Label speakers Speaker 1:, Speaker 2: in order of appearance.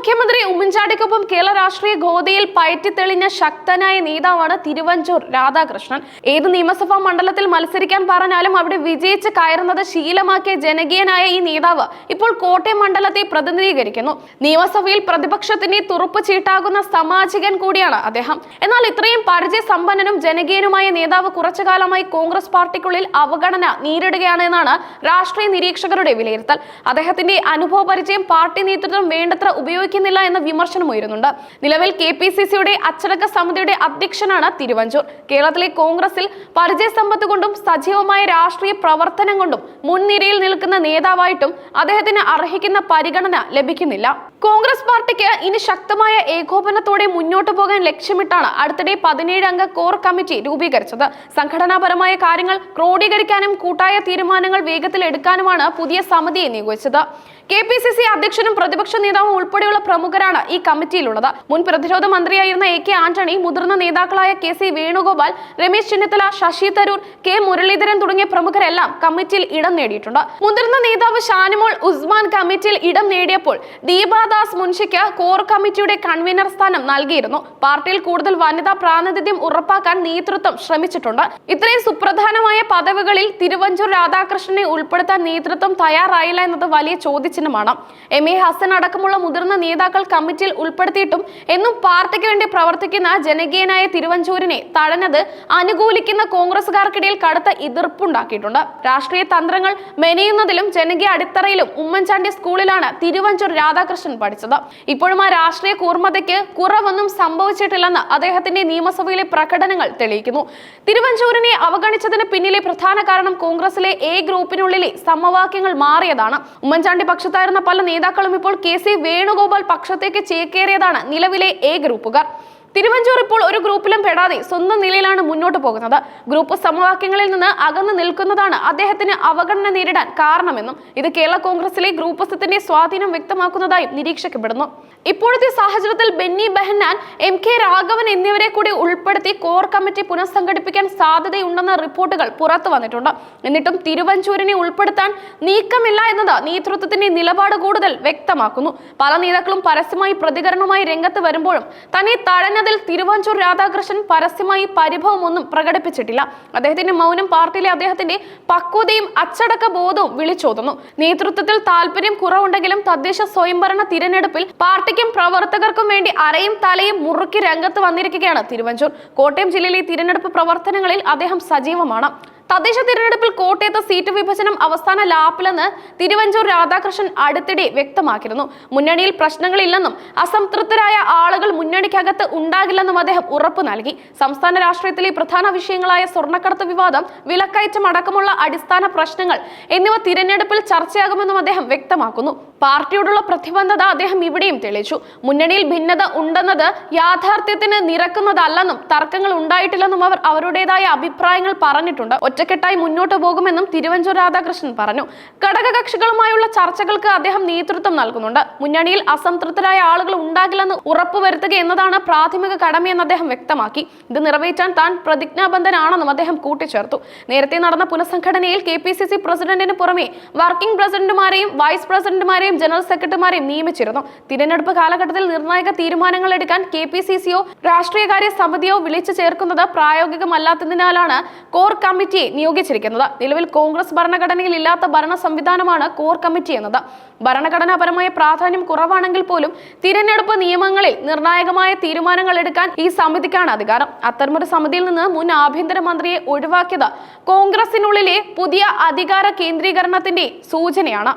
Speaker 1: മുഖ്യമന്ത്രി ഉമ്മൻചാണ്ടിക്കൊപ്പം കേരള രാഷ്ട്രീയ ഗോതയിൽ പയറ്റിത്തെളിഞ്ഞ ശക്തനായ നേതാവാണ് തിരുവഞ്ചൂർ രാധാകൃഷ്ണൻ. ഏത് നിയമസഭാ മണ്ഡലത്തിൽ മത്സരിക്കാൻ പറഞ്ഞാലും അവിടെ വിജയിച്ച് കയറുന്നത് ശീലമാക്കിയ ജനകീയനായ ഈ നേതാവ് ഇപ്പോൾ കോട്ടയം മണ്ഡലത്തെ പ്രതിനിധീകരിക്കുന്നു. നിയമസഭയിൽ പ്രതിപക്ഷത്തിന്റെ തുറുപ്പ് ചീട്ടാകുന്ന സമാജികൻ കൂടിയാണ് അദ്ദേഹം. എന്നാൽ ഇത്രയും പരിചയസമ്പന്നനും ജനകീയനുമായ നേതാവ് കുറച്ചു കാലമായി കോൺഗ്രസ് പാർട്ടിക്കുള്ളിൽ അവഗണന നേരിടുകയാണ് എന്നാണ് രാഷ്ട്രീയ നിരീക്ഷകരുടെ വിലയിരുത്തൽ. അദ്ദേഹത്തിന്റെ അനുഭവ പരിചയം പാർട്ടി നേതൃത്വം വേണ്ടത്ര ഉപയോഗിക്കുന്നില്ല എന്ന വിമർശനം ഉയരുന്നുണ്ട്. നിലവിൽ കെ പി സി സിയുടെ അച്ചടക്ക സമിതിയുടെ അധ്യക്ഷനാണ് തിരുവഞ്ചൂർ. കേരളത്തിലെ കോൺഗ്രസിൽ പരിചയസമ്പത്ത് കൊണ്ടും സജീവമായ രാഷ്ട്രീയ പ്രവർത്തനം കൊണ്ടും മുൻനിരയിൽ നിൽക്കുന്ന നേതാവായിട്ടും അദ്ദേഹത്തിന് അർഹിക്കുന്ന പരിഗണന ലഭിക്കുന്നില്ല. കോൺഗ്രസ് പാർട്ടിക്ക് ഇനി ശക്തമായ ഏകോപനത്തോടെ മുന്നോട്ടു പോകാൻ ലക്ഷ്യമിട്ടാണ് അടുത്തിടെ പതിനേഴ് അംഗ കോർ കമ്മിറ്റി രൂപീകരിച്ചത്. സംഘടനാപരമായ കാര്യങ്ങൾ ക്രോഡീകരിക്കാനും കൂട്ടായ തീരുമാനങ്ങൾ വേഗത്തിൽ എടുക്കാനുമാണ് പുതിയ സമിതിയെ നിയോഗിച്ചത്. കെ പി സി സി അധ്യക്ഷനും പ്രതിപക്ഷ നേതാവും ഉൾപ്പെടെയുള്ള പ്രമുഖരാണ് ഈ കമ്മിറ്റിയിലുള്ളത്. മുൻ പ്രതിരോധ മന്ത്രിയായിരുന്ന എ കെ ആന്റണി മുതിർന്ന നേതാക്കളായ K C Venugopal Ramesh Chennithala Shashi Tharoor K Muraleedharan തുടങ്ങിയ പ്രമുഖരെല്ലാം കമ്മിറ്റിയിൽ ഇടം നേടിയിട്ടുണ്ട്. മുതിർന്ന നേതാവ് ഷാനിമോൾ ഉസ്മാൻ കമ്മിറ്റിയിൽ ഇടം നേടിയപ്പോൾ ദീപാദാസ് മുൻഷിക്ക് കോർ കമ്മിറ്റിയുടെ കൺവീനർ സ്ഥാനം നൽകിയിരുന്നു. പാർട്ടിയിൽ കൂടുതൽ വനിതാ പ്രാതിനിധ്യം ഉറപ്പാക്കാൻ നേതൃത്വം ശ്രമിച്ചിട്ടുണ്ട്. ഇത്രയും സുപ്രധാനമായ പദവികളിൽ തിരുവഞ്ചൂർ രാധാകൃഷ്ണനെ ഉൾപ്പെടുത്താൻ നേതൃത്വം തയ്യാറായില്ല എന്നത് വലിയ ചോദ്യചിഹ്നമാണ്. എം എ ഹസൻ അടക്കമുള്ള മുതിർന്ന നേതാക്കൾ കമ്മിറ്റിയിൽ ഉൾപ്പെടുത്തിയിട്ടും എന്നും പാർട്ടിക്ക് വേണ്ടി പ്രവർത്തിക്കുന്ന ജനകീയനായ തിരുവഞ്ചൂരിനെ തഴഞ്ഞത് അനുകൂലിക്കുന്ന കോൺഗ്രസുകാർക്കിടയിൽ കടുത്ത എതിർപ്പുണ്ടാക്കിയിട്ടുണ്ട്. രാഷ്ട്രീയ തന്ത്രങ്ങൾ മെനയുന്നതിലും ജനകീയ അടിത്തറയിലും ഉമ്മൻചാണ്ടി സ്കൂളിലാണ് തിരുവഞ്ചൂർ രാധാകൃഷ്ണൻ പഠിച്ചത്. ഇപ്പോഴും ആ രാഷ്ട്രീയ കൂർമ്മതയ്ക്ക് കുറവൊന്നും സംഭവിച്ചിട്ടില്ലെന്ന് അദ്ദേഹത്തിന്റെ നിയമസഭയിലെ പ്രകടനങ്ങൾ തെളിയിക്കുന്നു. തിരുവഞ്ചൂരിനെ അവഗണിച്ചതിന് പിന്നിലെ പ്രധാന കാരണം കോൺഗ്രസിലെ എ ഗ്രൂപ്പിനുള്ളിലെ സമവാക്യങ്ങൾ മാറിയതാണ്. ഉമ്മൻചാണ്ടി പക്ഷത്തായിരുന്ന പല നേതാക്കളും ഇപ്പോൾ കെ സി വേണുഗോപാൽ പക്ഷത്തേക്ക് ചേക്കേറിയതാണ് നിലവിലെ എ ഗ്രൂപ്പുകാർ. തിരുവഞ്ചൂർ ഇപ്പോൾ ഒരു ഗ്രൂപ്പിലും പെടാതെ സ്വന്തം നിലയിലാണ് മുന്നോട്ട് പോകുന്നത്. ഗ്രൂപ്പ് സമവാക്യങ്ങളിൽ നിന്ന് അകന്നു നിൽക്കുന്നതാണ് അദ്ദേഹത്തിന് അവഗണന നേരിടാൻ കാരണമെന്നും ഇത് കേരള കോൺഗ്രസിലെ ഗ്രൂപ്പിസത്തിന്റെ സ്വാധീനം വ്യക്തമാക്കുന്നതായും നിരീക്ഷിക്കപ്പെടുന്നു. ഇപ്പോഴത്തെ സാഹചര്യത്തിൽ ബെന്നി ബെഹന്നാൻ എം കെ രാഘവൻ എന്നിവരെ കൂടി ഉൾപ്പെടുത്തി കോർ കമ്മിറ്റി പുനഃസംഘടിപ്പിക്കാൻ സാധ്യതയുണ്ടെന്ന റിപ്പോർട്ടുകൾ പുറത്തു വന്നിട്ടുണ്ട്. എന്നിട്ടും തിരുവഞ്ചൂരിനെ ഉൾപ്പെടുത്താൻ നീക്കമില്ല എന്നത് നേതൃത്വത്തിന്റെ നിലപാട് കൂടുതൽ വ്യക്തമാക്കുന്നു. പല നേതാക്കളും പരസ്യമായി പ്രതികരണവുമായി രംഗത്ത് വരുമ്പോഴും തന്നെ തഴഞ്ഞതിൽ തിരുവഞ്ചൂർ രാധാകൃഷ്ണൻ പരസ്യമായി പരിഭവമൊന്നും പ്രകടിപ്പിച്ചിട്ടില്ല. അദ്ദേഹത്തിന്റെ മൗനം പാർട്ടിയിലെ അദ്ദേഹത്തിന്റെ പക്വതയും അച്ചടക്ക ബോധവും വിളിച്ചോതുന്നു. നേതൃത്വത്തിൽ താല്പര്യം കുറവുണ്ടെങ്കിലും തദ്ദേശ സ്വയംഭരണ തിരഞ്ഞെടുപ്പിൽ പാർട്ടിക്കും പ്രവർത്തകർക്കും വേണ്ടി അരയും തലയും മുറുക്കി രംഗത്ത് വന്നിരിക്കുകയാണ് തിരുവഞ്ചൂർ. കോട്ടയം ജില്ലയിലെ തിരഞ്ഞെടുപ്പ് പ്രവർത്തനങ്ങളിൽ അദ്ദേഹം സജീവമാണ്. തദ്ദേശ തിരഞ്ഞെടുപ്പിൽ കോട്ടയത്ത് സീറ്റ് വിഭജനം അവസാന ലാപ്പിലെന്ന് തിരുവഞ്ചൂർ രാധാകൃഷ്ണൻ അടുത്തിടെ വ്യക്തമാക്കിയിരുന്നു. മുന്നണിയിൽ പ്രശ്നങ്ങളില്ലെന്നും അസംതൃപ്തരായ ആളുകൾ മുന്നണിക്കകത്ത് ഉണ്ടാകില്ലെന്നും അദ്ദേഹം ഉറപ്പു നൽകി. സംസ്ഥാന രാഷ്ട്രീയത്തിലെ പ്രധാന വിഷയങ്ങളായ സ്വർണക്കടത്ത് വിവാദം വിലക്കയറ്റം അടക്കമുള്ള അടിസ്ഥാന പ്രശ്നങ്ങൾ എന്നിവ തിരഞ്ഞെടുപ്പിൽ ചർച്ചയാകുമെന്നും അദ്ദേഹം വ്യക്തമാക്കുന്നു. പാർട്ടിയോടുള്ള പ്രതിബദ്ധത അദ്ദേഹം ഇവിടെയും തെളിയിച്ചു. മുന്നണിയിൽ ഭിന്നത ഉണ്ടെന്നത് യാഥാർത്ഥ്യത്തിന് നിരക്കുന്നതല്ലെന്നും തർക്കങ്ങൾ ഉണ്ടായിട്ടില്ലെന്നും അവർ അവരുടേതായ അഭിപ്രായങ്ങൾ പറഞ്ഞിട്ടുണ്ട്. ഒറ്റക്കെട്ടായി മുന്നോട്ട് പോകുമെന്നും തിരുവഞ്ചൂർ രാധാകൃഷ്ണൻ പറഞ്ഞു. ഘടകകക്ഷികളുമായുള്ള ചർച്ചകൾക്ക് അദ്ദേഹം നേതൃത്വം നൽകുന്നുണ്ട്. മുന്നണിയിൽ അസംതൃപ്തരായ ആളുകൾ ഉണ്ടാകില്ലെന്ന് ഉറപ്പുവരുത്തുക എന്നതാണ് പ്രാഥമിക കടമയെന്ന് അദ്ദേഹം വ്യക്തമാക്കി. ഇത് നിറവേറ്റാൻ താൻ പ്രതിജ്ഞാബദ്ധനാണെന്നും അദ്ദേഹം കൂട്ടിച്ചേർത്തു. നേരത്തെ നടന്ന പുനഃസംഘടനയിൽ കെ പ്രസിഡന്റിന് പുറമെ വർക്കിംഗ് പ്രസിഡന്റുമാരെയും വൈസ് പ്രസിഡന്റുമാരെയും ജനറൽ സെക്രട്ടറിമാരെയും നിയമിച്ചിരുന്നു. തിരഞ്ഞെടുപ്പ് കാലഘട്ടത്തിൽ നിർണായക തീരുമാനങ്ങൾ എടുക്കാൻ കെ പി സി സിയോ രാഷ്ട്രീയകാര്യ സമിതിയോ വിളിച്ചു ചേർക്കുന്നത് പ്രായോഗികമല്ലാത്തതിനാലാണ് കോർ കമ്മിറ്റിയെ നിയോഗിച്ചിരിക്കുന്നത്. നിലവിൽ കോൺഗ്രസ് ഭരണഘടനയിൽ ഇല്ലാത്ത ഭരണ സംവിധാനമാണ് കോർ കമ്മിറ്റി എന്നത്. ഭരണഘടനാപരമായ പ്രാധാന്യം കുറവാണെങ്കിൽ പോലും തിരഞ്ഞെടുപ്പ് നിയമങ്ങളിൽ നിർണായകമായ തീരുമാനങ്ങൾ എടുക്കാൻ ഈ സമിതിക്കാണ് അധികാരം. അത്തരമൊരു സമിതിയിൽ നിന്ന് മുൻ ആഭ്യന്തരമന്ത്രിയെ ഒഴിവാക്കിയത് കോൺഗ്രസിനുള്ളിലെ പുതിയ അധികാര കേന്ദ്രീകരണത്തിന്റെ സൂചനയാണ്.